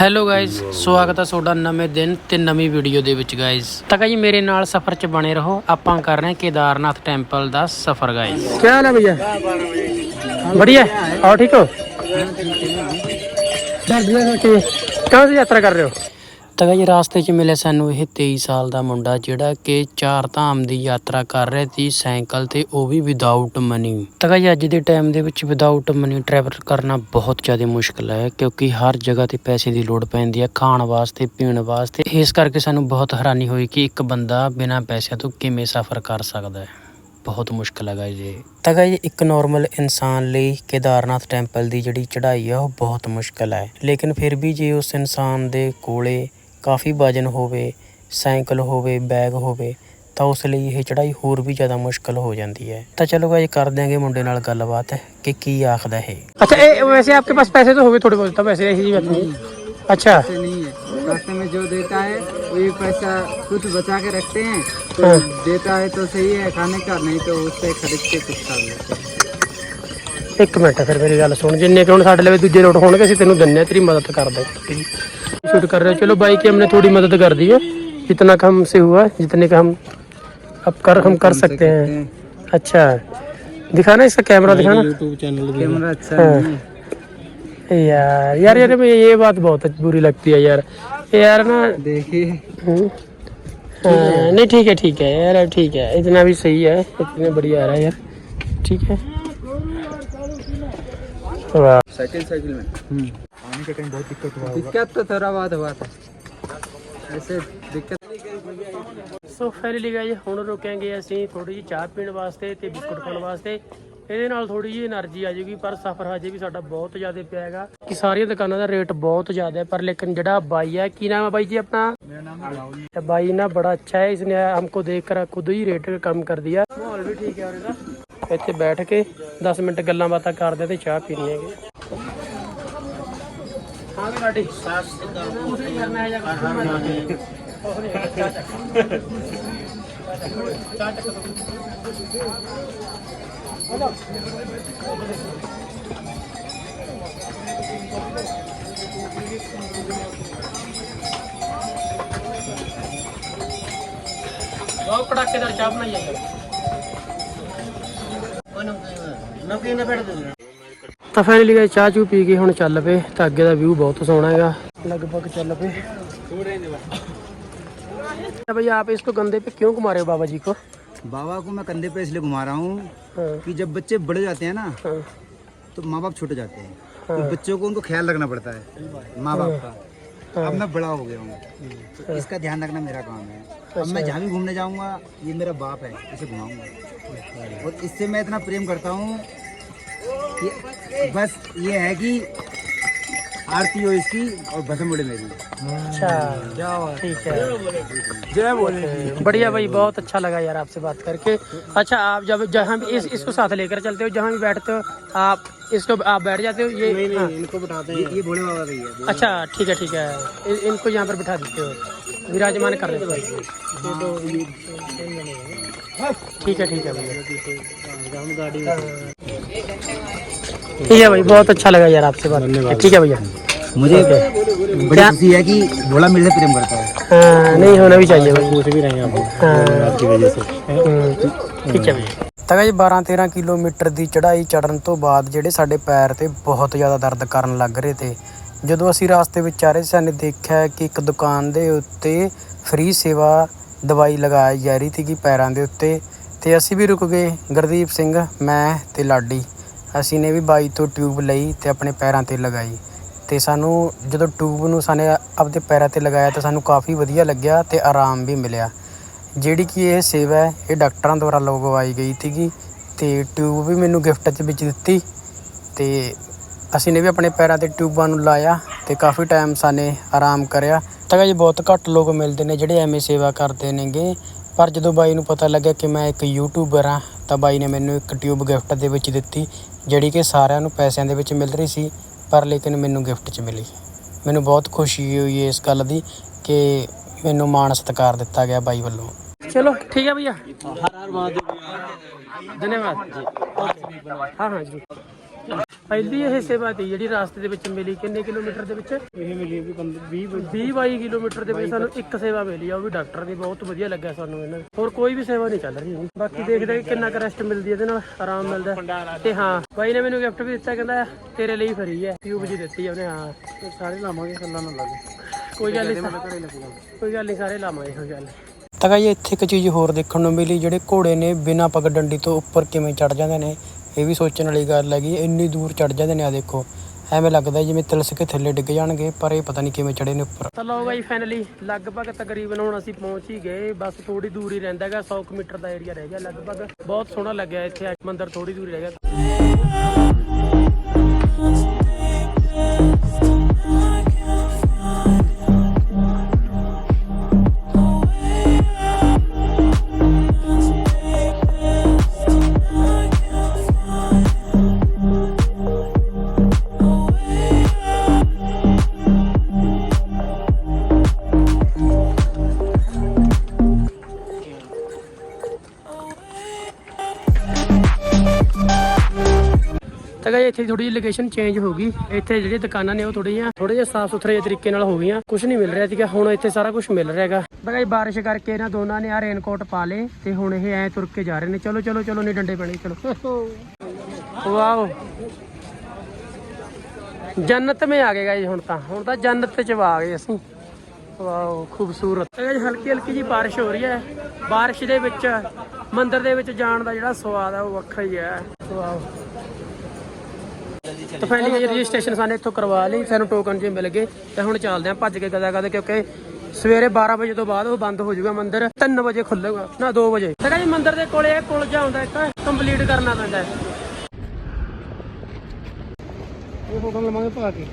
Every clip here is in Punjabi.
ਹੈਲੋ ਗਾਇਜ਼ ਸਵਾਗਤ ਹੈ ਤੁਹਾਡਾ ਨਵੇਂ ਦਿਨ ਤੇ ਨਵੀਂ ਵੀਡੀਓ ਦੇ ਵਿੱਚ ਗਾਇਜ਼ ਤਾਂ ਜੀ ਮੇਰੇ ਨਾਲ ਸਫ਼ਰ 'ਚ ਬਣੇ ਰਹੋ। ਆਪਾਂ ਕਰ ਰਹੇ ਕੇਦਾਰਨਾਥ ਟੈਂਪਲ ਦਾ ਸਫ਼ਰ ਗਾਇਜ਼ ਕੀ ਹਾਲ ਹੈ ਭਈਆ? ਬੜੀਆ ਆਓ ਠੀਕ ਹੋ? ਡਰ ਦਿਆ ਕਿ ਕਹਾਂ ਯਾਤਰਾ ਕਰ ਰਹੇ ਹੋ? ਤਾਂ ਜੀ, ਰਾਸਤੇ 'ਚ ਮਿਲਿਆ ਸਾਨੂੰ ਇਹ 23 ਸਾਲ ਦਾ ਮੁੰਡਾ, ਜਿਹੜਾ ਕਿ ਚਾਰ ਧਾਮ ਦੀ ਯਾਤਰਾ ਕਰ ਰਿਹਾ ਸੀ, ਸਾਈਕਲ ਤੇ, ਉਹ ਵੀ ਵਿਦਆਊਟ ਮਨੀ ਤਾਂ ਜੀ, ਅੱਜ ਦੇ ਟਾਈਮ ਦੇ ਵਿੱਚ ਵਿਦਆਊਟ ਮਨੀ ਟਰੈਵਲ ਕਰਨਾ ਬਹੁਤ ਜ਼ਿਆਦਾ ਮੁਸ਼ਕਲ ਹੈ, ਕਿਉਂਕਿ ਹਰ ਜਗ੍ਹਾ ਤੇ ਪੈਸੇ ਦੀ ਲੋੜ ਪੈਂਦੀ ਹੈ, ਖਾਣ ਵਾਸਤੇ, ਪੀਣ ਵਾਸਤੇ। ਇਸ ਕਰਕੇ ਸਾਨੂੰ ਬਹੁਤ ਹੈਰਾਨੀ ਹੋਈ ਕਿ ਇੱਕ ਬੰਦਾ ਬਿਨਾਂ ਪੈਸਿਆਂ ਤੋਂ ਕਿਵੇਂ ਸਫ਼ਰ ਕਰ ਸਕਦਾ ਹੈ। ਬਹੁਤ ਮੁਸ਼ਕਲ ਹੈਗਾ ਜੀ। ਤਾਂ ਜੀ, ਇੱਕ ਨਾਰਮਲ ਇਨਸਾਨ ਲਈ ਕੇਦਾਰਨਾਥ ਟੈਂਪਲ ਦੀ ਜਿਹੜੀ ਚੜ੍ਹਾਈ ਆ, ਉਹ ਬਹੁਤ ਮੁਸ਼ਕਲ ਹੈ। ਲੇਕਿਨ ਫਿਰ ਵੀ ਜੇ ਉਸ ਇਨਸਾਨ ਦੇ ਕੋਲੇ ਕਾਫੀ ਵਜਨ ਹੋਵੇ ਸਾਈਕਲ ਹੋਵੇ ਬੈਗ ਹੋਵੇ ਤਾਂ ਉਸ ਲਈ ਇਹ ਚੜ੍ਹਾਈ ਹੋਰ ਵੀ ਜ਼ਿਆਦਾ ਮੁਸ਼ਕਲ ਹੋ ਜਾਂਦੀ ਹੈ ਤਾਂ ਚਲੋ ਗਾਇਸ ਕਰ ਦਿਆਂਗੇ ਮੁੰਡੇ ਨਾਲ ਗੱਲਬਾਤ ਕਿ ਕੀ ਆਖਦਾ ਇਹ ਅੱਛਾ ਇਹ ਵੈਸੇ ਆਪਕੇ ਪਾਸ ਪੈਸੇ तो होंगे थोड़े बहुत तो वैसे ऐसी बात नहीं अच्छा पैसे नहीं है रास्ते में जो देता है वही पैसा कुछ बचा के रखते हैं तो हाँ। देता है तो सही है खाने का नहीं तो उससे खरीद के कुछ खा लेते हैं ਇੱਕ ਮਿੰਟ ਫਿਰ ਮੇਰੀ ਗੱਲ ਸੁਣ ਜਿੰਨੇ ਕਿ ਹੁਣ ਸਾਡੇ ਲਈ ਦੂਜੇ ਲੋਟ ਹੋਣਗੇ ਅਸੀਂ ਤੈਨੂੰ ਦਿੰਨੇ ਆ ਤੇਰੀ ਮਦਦ ਕਰਦੇ शूट कर रहे हो चलो भाई की हमने थोड़ी मदद कर दी है जितना का हमसे हुआ जितने का हम अब कर हम कर सकते हैं अच्छा दिखाना इसका कैमरा दिखाना यूट्यूब चैनल कैमरा अच्छा हाँ। नहीं है यार यार यार ये ये बात बहुत बुरी लगती है यार ये यार ना देखिए हम्म, हाँ, नहीं ठीक है ठीक है यार ठीक है इतना भी सही है इतने बढ़िया आ रहा है यार ठीक है वाह साइकिल साइकिल में। पानी ਹੁਣ ਰੁਕਾਂਗੇ ਅਸੀਂ ਥੋੜੀ ਜਿਹੀ ਚਾਹ ਪੀਣ ਵਾਸਤੇ ਤੇ ਬਿਸਕੁਟ ਖਾਣ ਵਾਸਤੇ। ਇਹਦੇ ਨਾਲ ਥੋੜੀ ਜਿਹੀ એનર્ਜੀ ਆ ਜਾਊਗੀ ਪਰ ਸਫਰ ਹਜੇ ਵੀ ਸਾਡਾ ਬਹੁਤ ਜ਼ਿਆਦਾ ਪਿਆ ਕਿ ਸਾਰੀਆਂ ਦੁਕਾਨਾਂ ਦਾ ਰੇਟ ਬਹੁਤ ਜ਼ਿਆਦਾ ਹੈ ਪਰ ਲੇਕਿਨ ਜਿਹੜਾ ਬਾਈ ਹੈ ਕੀ ਨਾਮ ਹੈ ਬਾਈ ਜੀ ਆਪਣਾ? ਮੇਰਾ ਨਾਮ ਹੈ ਬਾਈ ਨਾ ਬੜਾ ਅੱਛਾ ਹੈ ਇਸਨੇ ਹਮਕੋ ਦੇਖ ਕਰ ਖੁਦ ਹੀ ਰੇਟ ਕੰਮ ਕਰ ਦਿਆ ਮਾਹੌਲ ਵੀ ਠੀਕ ਹੈ ਔਰ ਇਹਦਾ ਇੱਥੇ ਬੈਠ ਕੇ 10 ਮਿੰਟ ਗੱਲਾਂ ਬਾਤਾਂ ਕਰਦੇ ਤੇ ਚਾਹ ਪੀਣੀ ਹੈਗੀ ਹਾਂ ਵੀ ਲਾਡੀ ਸਾਸ ਕੁਝ ਨਹੀਂ ਕਰਨਾ ਹੈ ਜਾਂ ਕੁਝ ਨਹੀਂ ਕਰਨਾ ਕੁਛ ਨਹੀਂ ਕਰਨਾ, ਚਾਹ ਚੱਕ ਚਾਹ ਚੱਕ ਦੋ। ਬਹੁਤ ਕੜਾਕੇਦਾਰ ਚਾਹ ਬਣਾਈ ਹੈ ਤਾਂ ਫਾਈਨਲੀ ਗਏ ਚਾਹ ਚੂ ਪੀ ਕੇ ਹੁਣ ਚੱਲ ਪਏ ਤਾਂ ਅੱਗੇ ਦਾ ਵਿਊ ਬਹੁਤ ਸੋਹਣਾ ਹੈਗਾ ਲਗਭਗ ਚੱਲ ਪਏ तो भैया आप इसको गंदे पे क्यों घुमा रहे हो बाबा जी को बाबा को मैं कंधे पे इसलिए घुमा रहा हूँ हाँ, कि जब बच्चे बड़े जाते हैं ना हाँ, तो माँ बाप छूट जाते हैं हाँ। तो बच्चों को उनको ख्याल रखना पड़ता है माँ बाप का अब मैं बड़ा हो गया हूँ। तो इसका ध्यान रखना मेरा काम है। अब मैं जहाँ भी घूमने जाऊँगा ये मेरा बाप है इसे घुमाऊँगा। और इससे मैं इतना प्रेम करता हूँ बस ये है कि आरती हो इसकी और भसम उड़े मेरी। अच्छा ठीक है। जय बोले। बढ़िया भाई बहुत अच्छा लगा यार आपसे बात करके। अच्छा आप जब जहाँ भी इस इसको साथ लेकर चलते हो जहाँ भी बैठते हो आप इसको आप बैठ जाते हो ये नहीं, नहीं, हाँ। इनको बिठाते हैं। ये, भोले बाबा भैया अच्छा ठीक है ठीक है। इ- इनको यहाँ पर बिठा देते हो। विराजमान कर देते हो। ठीक है ठीक है भैया। ठीक है भाई बहुत अच्छा लगा यार आपसे बात ठीक है भैया। मुझे बड़ी खुशी है कि भोला मेरे से प्रेम करता है हाँ, नहीं होना भी चाहिए भाई पूछ भी रहे हैं आप आपकी वजह से ठीक है भैया ਤਾਂ ਜੀ 12-13 ਕਿਲੋਮੀਟਰ ਦੀ ਚੜ੍ਹਾਈ ਚੜਨ ਤੋਂ ਬਾਅਦ ਜਿਹੜੇ ਸਾਡੇ ਪੈਰ ਤੇ ਬਹੁਤ ਜ਼ਿਆਦਾ ਦਰਦ ਕਰਨ ਲੱਗ ਰਹੇ ਤੇ ਜਦੋਂ ਅਸੀਂ ਰਾਸਤੇ ਵਿੱਚ ਆ ਰਹੇ ਸਾਨੇ ਦੇਖਿਆ ਕਿ ਇੱਕ ਦੁਕਾਨ ਦੇ ਉੱਤੇ ਫ੍ਰੀ ਸੇਵਾ ਦਵਾਈ ਲਗਾਈ ਜਾ ਰਹੀ ਸੀਗੀ ਪੈਰਾਂ ਦੇ ਉੱਤੇ ਤੇ ਅਸੀਂ ਵੀ ਰੁਕ ਗਏ ਗੁਰਦੀਪ ਸਿੰਘ ਮੈਂ ਤੇ ਲਾਡੀ ਅਸੀਂ ਨੇ ਵੀ ਬਾਈ ਤੋਂ ਟਿਊਬ ਲਈ ਤੇ ਆਪਣੇ ਪੈਰਾਂ ਤੇ ਲਗਾਈ ਤੇ ਸਾਨੂੰ ਜਦੋਂ ਟਿਊਬ ਨੂੰ ਸਾਨੇ ਆਪਦੇ ਪੈਰਾਂ ਤੇ ਲਗਾਇਆ ਤਾਂ ਸਾਨੂੰ ਕਾਫੀ ਵਧੀਆ ਲੱਗਿਆ ਤੇ ਆਰਾਮ ਵੀ ਮਿਲਿਆ। ਜਿਹੜੀ ਕਿ ਇਹ ਸੇਵਾ ਹੈ, ਇਹ ਡਾਕਟਰਾਂ ਦੁਆਰਾ ਲਗਵਾਈ ਗਈ ਸੀਗੀ ਤੇ ਟਿਊਬ ਵੀ ਮੈਨੂੰ ਗਿਫਟ 'ਚ ਵਿੱਚ ਦਿੱਤੀ ਤੇ ਅਸੀਂ ਨੇ ਵੀ ਆਪਣੇ ਪੈਰਾਂ ਤੇ ਟਿਊਬਾਂ ਨੂੰ ਲਾਇਆ ਤੇ ਕਾਫੀ ਟਾਈਮ ਸਾਨੇ ਆਰਾਮ ਕਰਿਆ। ਤਾਂ ਜੀ ਬਹੁਤ ਘੱਟ ਲੋਕ ਮਿਲਦੇ ਨੇ ਜਿਹੜੇ ਐਵੇਂ ਸੇਵਾ ਕਰਦੇ ਨੇਗੇ। ਪਰ ਜਦੋਂ ਬਾਈ ਨੂੰ ਪਤਾ ਲੱਗਿਆ ਕਿ ਮੈਂ ਇੱਕ ਯੂਟਿਊਬਰ ਹਾਂ, ਤਾਂ ਬਾਈ ਨੇ ਮੈਨੂੰ ਇੱਕ ਟਿਊਬ ਗਿਫਟ ਦੇ ਵਿੱਚ ਦਿੱਤੀ, ਜਿਹੜੀ ਕਿ ਸਾਰਿਆਂ ਨੂੰ ਪੈਸਿਆਂ ਦੇ ਵਿੱਚ ਮਿਲ ਰਹੀ ਸੀ। ਪਰ ਲੇਕਿਨ ਮੈਨੂੰ ਗਿਫਟ 'ਚ ਮਿਲੀ। ਮੈਨੂੰ ਬਹੁਤ ਖੁਸ਼ੀ ਹੋਈ ਇਸ ਗੱਲ ਦੀ ਕਿ ਮੈਨੂੰ ਮਾਣ ਸਤਿਕਾਰ ਦਿੱਤਾ ਗਿਆ ਬਾਈ ਵੱਲੋਂ। ਚਲੋ ਠੀਕ ਹੈ ਭਈਆ। ਹਰ ਹਰ ਮਹਾਦੇਵ ਧੰਨਵਾਦ। ਜੀ ਹਾਂ ਹਾਂ ਜੀ। ਪਹਿਲੀ ਇਹ ਸੇਵਾ ਤੀ ਜਿਹੜੀ ਰਾਸਤੇ ਦੇ ਵਿੱਚ ਮਿਲੀ ਕਿੰਨੇ ਕਿਲੋਮੀਟਰ ਦੇ ਵਿੱਚ? ਇਹ ਮਿਲੀ ਵੀ 20 20 22 ਕਿਲੋਮੀਟਰ ਦੇ ਵਿੱਚ ਸਾਨੂੰ ਇੱਕ ਸੇਵਾ ਮਿਲੀ ਆ ਉਹ ਵੀ ਡਾਕਟਰ ਦੀ ਬਹੁਤ ਵਧੀਆ ਲੱਗਿਆ ਸਾਨੂੰ ਇਹਨਾਂ ਦਾ। ਹੋਰ ਕੋਈ ਵੀ ਸੇਵਾ ਨਹੀਂ ਚੱਲ ਰਹੀ ਹੁਣ। ਬਾਕੀ ਦੇਖਦੇ ਹਾਂ ਕਿੰਨਾ ਕੁ ਰੈਸਟ ਮਿਲਦੀ ਹੈ ਇਹਦੇ ਨਾਲ ਆਰਾਮ ਮਿਲਦਾ। ਤੇ ਹਾਂ ਬਾਈ ਨੇ ਮੈਨੂੰ ਗਿਫਟ ਵੀ ਦਿੱਤਾ ਕਹਿੰਦਾ ਤੇਰੇ ਲਈ ਫਰੀ ਹੈ ਟਿਊਬ ਜੀ ਦਿੱਤੀ ਉਹਨੇ ਹਾਂ। ਸਾਰੇ ਲਾਵਾਂਗੇ ਗੱਲਾਂ ਨਾਲ ਲੱਗੇ। ਕੋਈ ਗੱਲ ਨਹੀਂ ਕੋਈ ਗੱਲ ਨਹੀਂ ਸਾਰੇ ਲਾਵਾਂਗੇ ਕੋਈ ਗੱਲ ਤਾਂ ਜੀ ਇੱਥੇ ਇੱਕ ਚੀਜ਼ ਹੋਰ ਦੇਖਣ ਨੂੰ ਮਿਲੀ ਜਿਹੜੇ ਘੋੜੇ ਨੇ ਬਿਨਾਂ ਪਗ ਡੰਡੀ ਤੋਂ ਉੱਪਰ ਕਿਵੇਂ ਚੜ ਜਾਂਦੇ ਨੇ ਇਹ ਵੀ ਸੋਚਣ ਵਾਲੀ ਗੱਲ ਹੈਗੀ, ਇੰਨੀ ਦੂਰ ਚੜ ਜਾਂਦੇ ਨੇ ਆ ਦੇਖੋ। ਐਵੇਂ ਲੱਗਦਾ ਜਿਵੇਂ ਤਿਲਸ ਕੇ ਥੱਲੇ ਡਿੱਗ ਜਾਣਗੇ, ਪਰ ਇਹ ਪਤਾ ਨਹੀਂ ਕਿਵੇਂ ਚੜੇ ਨੇ ਉੱਪਰ। ਤਾਂ ਲਓ ਬਾਈ ਫਾਈਨਲੀ ਲਗਭਗ ਤਕਰੀਬਨ ਹੁਣ ਅਸੀਂ ਪਹੁੰਚ ਹੀ ਗਏ। ਬਸ ਥੋੜੀ ਦੂਰ ਹੀ ਰਹਿੰਦਾ ਹੈਗਾ 100 ਕੁ ਦਾ ਏਰੀਆ ਰਹਿ ਗਿਆ ਲਗਭਗ। ਬਹੁਤ ਸੋਹਣਾ ਲੱਗਿਆ ਇੱਥੇ ਮੰਦਿਰ ਥੋੜੀ ਦੂਰ ਰਹਿ ਗਿਆ। ਤਾਂ ਗਾਇ ਇੱਥੇ ਥੋੜੀ ਜਿਹੀ ਲੋਕੇਸ਼ਨ ਚੇਂਜ ਹੋ ਗਈ। ਇੱਥੇ ਜਿਹੜੀਆਂ ਦੁਕਾਨਾਂ ਨੇ ਉਹ ਥੋੜੀ ਜਿਹੀਆਂ ਥੋੜੇ ਜਿਹਾ ਸਾਫ਼ ਸੁਥਰੇ ਜਿਹੇ ਤਰੀਕੇ ਨਾਲ ਹੋ ਗਈਆਂ। ਕੁਝ ਨਹੀਂ ਮਿਲ ਰਿਹਾ ਸੀਗਾ, ਹੁਣ ਇੱਥੇ ਸਾਰਾ ਕੁਝ ਮਿਲ ਰਿਹਾ ਹੈਗਾ। ਤਾਂ ਬਾਰਿਸ਼ ਕਰਕੇ ਇਹਨਾਂ ਦੋਨਾਂ ਨੇ ਆ ਰੇਨਕੋਟ ਪਾ ਲਏ ਤੇ ਹੁਣ ਇਹ ਐ ਤੁਰ ਕੇ ਜਾ ਰਹੇ ਨੇ। ਚਲੋ ਚਲੋ ਚਲੋ ਨਹੀਂ ਡੰਡੇ ਪੈਣੇ, ਚਲੋ। ਵਾਓ। ਜੰਨਤ ਮੇ ਆ ਗਏ ਗਾਇ ਹੁਣ ਤਾਂ। ਹੁਣ ਤਾਂ ਜੰਨਤ ਚ ਆ ਗਏ ਅਸੀਂ। ਵਾਓ, ਖੂਬਸੂਰਤ। ਇਹ ਹਲਕੀ ਹਲਕੀ ਜੀ ਬਾਰਿਸ਼ ਹੋ ਰਹੀ ਹੈ। ਬਾਰਿਸ਼ ਦੇ ਵਿੱਚ, ਮੰਦਿਰ ਦੇ ਵਿੱਚ ਜਾਣ ਦਾ ਜਿਹੜਾ ਸਵਾਦ ਹੈ ਉਹ ਵੱਖਰਾ ਹੀ ਹੈ। ਵਾਓ। ਤਾਂ ਫਾਈਨਲੀ ਰਜਿਸਟ੍ਰੇਸ਼ਨ ਸਾਨੇ ਇੱਥੋਂ ਕਰਵਾ ਲਈ ਸਾਨੂੰ ਟੋਕਨ ਜੇ ਮਿਲ ਗਏ ਤੇ ਹੁਣ ਚੱਲਦੇ ਆਂ ਭੱਜ ਕੇ ਗਦਾ ਗਦਾ ਕਿਉਂਕਿ ਸਵੇਰੇ 12 ਵਜੇ ਤੋਂ ਬਾਅਦ ਉਹ ਬੰਦ ਹੋ ਜਾਊਗਾ ਮੰਦਿਰ 3 ਵਜੇ ਖੁੱਲੇਗਾ ਨਾ 2 ਵਜੇ। ਤਾਂ ਜੀ ਮੰਦਿਰ ਦੇ ਕੋਲੇ ਇਹ ਪੁਲ ਜਾ ਹੁੰਦਾ ਇੱਕ ਕੰਪਲੀਟ ਕਰਨਾ ਪੈਂਦਾ ਇਹ ਟੋਕਨ ਲਵਾਂਗੇ ਪਾ ਕੇ।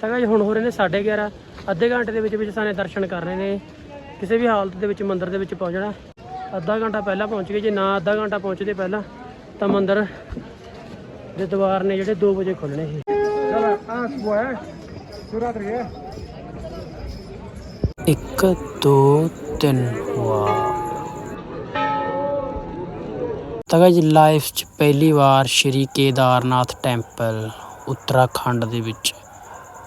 ਤਾਂ ਜੀ ਹੁਣ ਹੋ ਰਹੇ ਨੇ 11:30 ਅੱਧੇ ਘੰਟੇ ਦੇ ਵਿੱਚ ਵਿੱਚ ਸਾਨੇ ਦਰਸ਼ਨ ਕਰ ਰਹੇ ਨੇ ਕਿਸੇ ਵੀ ਹਾਲਤ ਦੇ ਵਿੱਚ ਮੰਦਿਰ ਦੇ ਵਿੱਚ ਪਹੁੰਚਣਾ। ਅੱਧਾ ਘੰਟਾ ਪਹਿਲਾਂ ਪਹੁੰਚ ਗਏ ਜੇ ਨਾ ਅੱਧਾ ਘੰਟਾ ਪਹੁੰਚਦੇ ਪਹਿਲਾਂ ਤਾਂ ਮੰਦਿਰ ਦੇ ਦੁਆਰ ਨੇ ਜਿਹੜੇ 2 ਵਜੇ ਖੁੱਲਣੇ ਸੀ। ਇੱਕ ਦੋ ਤਿੰਨ। ਵਾਹ। ਤਾਂ ਜੀ ਲਾਈਫ 'ਚ ਪਹਿਲੀ ਵਾਰ ਸ਼੍ਰੀ ਕੇਦਾਰਨਾਥ ਟੈਂਪਲ ਉੱਤਰਾਖੰਡ ਦੇ ਵਿੱਚ।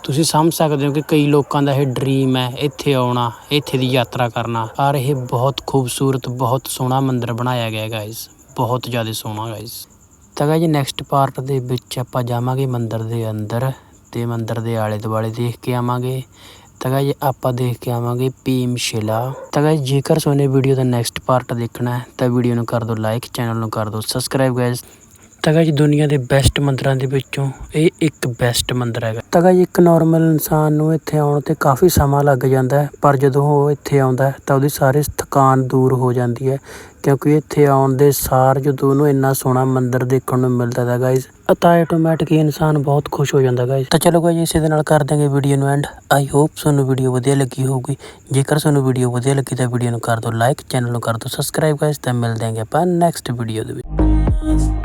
ਤੁਸੀਂ ਸਮਝ ਸਕਦੇ ਹੋ ਕਿ ਕਈ ਲੋਕਾਂ ਦਾ ਇਹ ਡ੍ਰੀਮ ਹੈ ਇੱਥੇ ਆਉਣਾ ਇੱਥੇ ਦੀ ਯਾਤਰਾ ਕਰਨਾ। ਪਰ ਇਹ ਬਹੁਤ ਖੂਬਸੂਰਤ ਬਹੁਤ ਸੋਹਣਾ ਮੰਦਿਰ ਬਣਾਇਆ ਗਿਆ ਹੈ ਗਾਇਸ ਬਹੁਤ ਜ਼ਿਆਦਾ ਸੋਹਣਾ ਗਾਇਸ ਤਾਂ ਜੀ। ਨੈਕਸਟ ਪਾਰਟ ਦੇ ਵਿੱਚ ਆਪਾਂ ਜਾਵਾਂਗੇ ਮੰਦਿਰ ਦੇ ਅੰਦਰ ਤੇ ਮੰਦਿਰ ਦੇ ਆਲੇ ਦੁਆਲੇ ਦੇਖ ਕੇ ਆਵਾਂਗੇ। ਤਾਂ ਗਾਇਸ ਆਪਾਂ ਦੇਖ ਕੇ ਆਵਾਂਗੇ ਭੀਮ ਸ਼ਿਲਾ। ਤਾਂ ਗਾਇਸ ਜੇਕਰ ਸੋਨੇ ਵੀਡੀਓ ਦਾ ਨੈਕਸਟ ਪਾਰਟ ਦੇਖਣਾ ਹੈ ਤਾਂ ਵੀਡੀਓ ਨੂੰ ਕਰ ਦਿਓ ਲਾਈਕ ਚੈਨਲ ਨੂੰ ਕਰ ਦਿਓ ਸਬਸਕ੍ਰਾਈਬ ਗਾਇਸ ਤਾਂ ਗਾਇਸ ਦੁਨੀਆ ਦੇ ਬੈਸਟ ਮੰਦਰਾਂ ਦੇ ਵਿੱਚੋਂ ਇਹ ਇੱਕ ਬੈਸਟ ਮੰਦਰ ਹੈਗਾ। ਤਾਂ ਗਾਇਸ ਇੱਕ ਨਾਰਮਲ ਇਨਸਾਨ ਨੂੰ ਇੱਥੇ ਆਉਣ ਤੇ ਕਾਫੀ ਸਮਾਂ ਲੱਗ ਜਾਂਦਾ ਹੈ, ਪਰ ਜਦੋਂ ਉਹ ਇੱਥੇ ਆਉਂਦਾ ਤਾਂ ਉਹਦੀ ਸਾਰੀ ਥਕਾਨ ਦੂਰ ਹੋ ਜਾਂਦੀ ਹੈ, ਕਿਉਂਕਿ ਇੱਥੇ ਆਉਣ ਦੇ ਸਾਰ ਜਦੋਂ ਉਹਨੂੰ ਇੰਨਾ ਸੋਹਣਾ ਮੰਦਿਰ ਦੇਖਣ ਨੂੰ ਮਿਲਦਾ ਹੈ ਗਾਇਸ ਤਾਂ ਆਟੋਮੈਟਿਕ ਹੀ ਇਨਸਾਨ ਬਹੁਤ ਖੁਸ਼ ਹੋ ਜਾਂਦਾ ਗਾਇਸ ਤਾਂ ਚਲੋ ਗਾਇਸ ਇਸੇ ਦੇ ਨਾਲ ਕਰ ਦਾਂਗੇ ਵੀਡੀਓ ਨੂੰ ਐਂਡ ਆਈ ਹੋਪ ਤੁਹਾਨੂੰ ਵੀਡੀਓ ਵਧੀਆ ਲੱਗੀ ਹੋਊਗੀ। ਜੇਕਰ ਤੁਹਾਨੂੰ ਵੀਡੀਓ ਵਧੀਆ ਲੱਗੀ ਤਾਂ ਵੀਡੀਓ ਨੂੰ ਕਰ ਦਿਓ ਲਾਈਕ ਚੈਨਲ ਨੂੰ ਕਰ ਦਿਓ ਸਬਸਕ੍ਰਾਈਬ ਗਾਇਸ ਤਾਂ ਮਿਲਦੇ ਆਂਗੇ ਆਪਾਂ ਨੈਕਸਟ ਵੀਡੀਓ ਦੇ ਵਿੱਚ।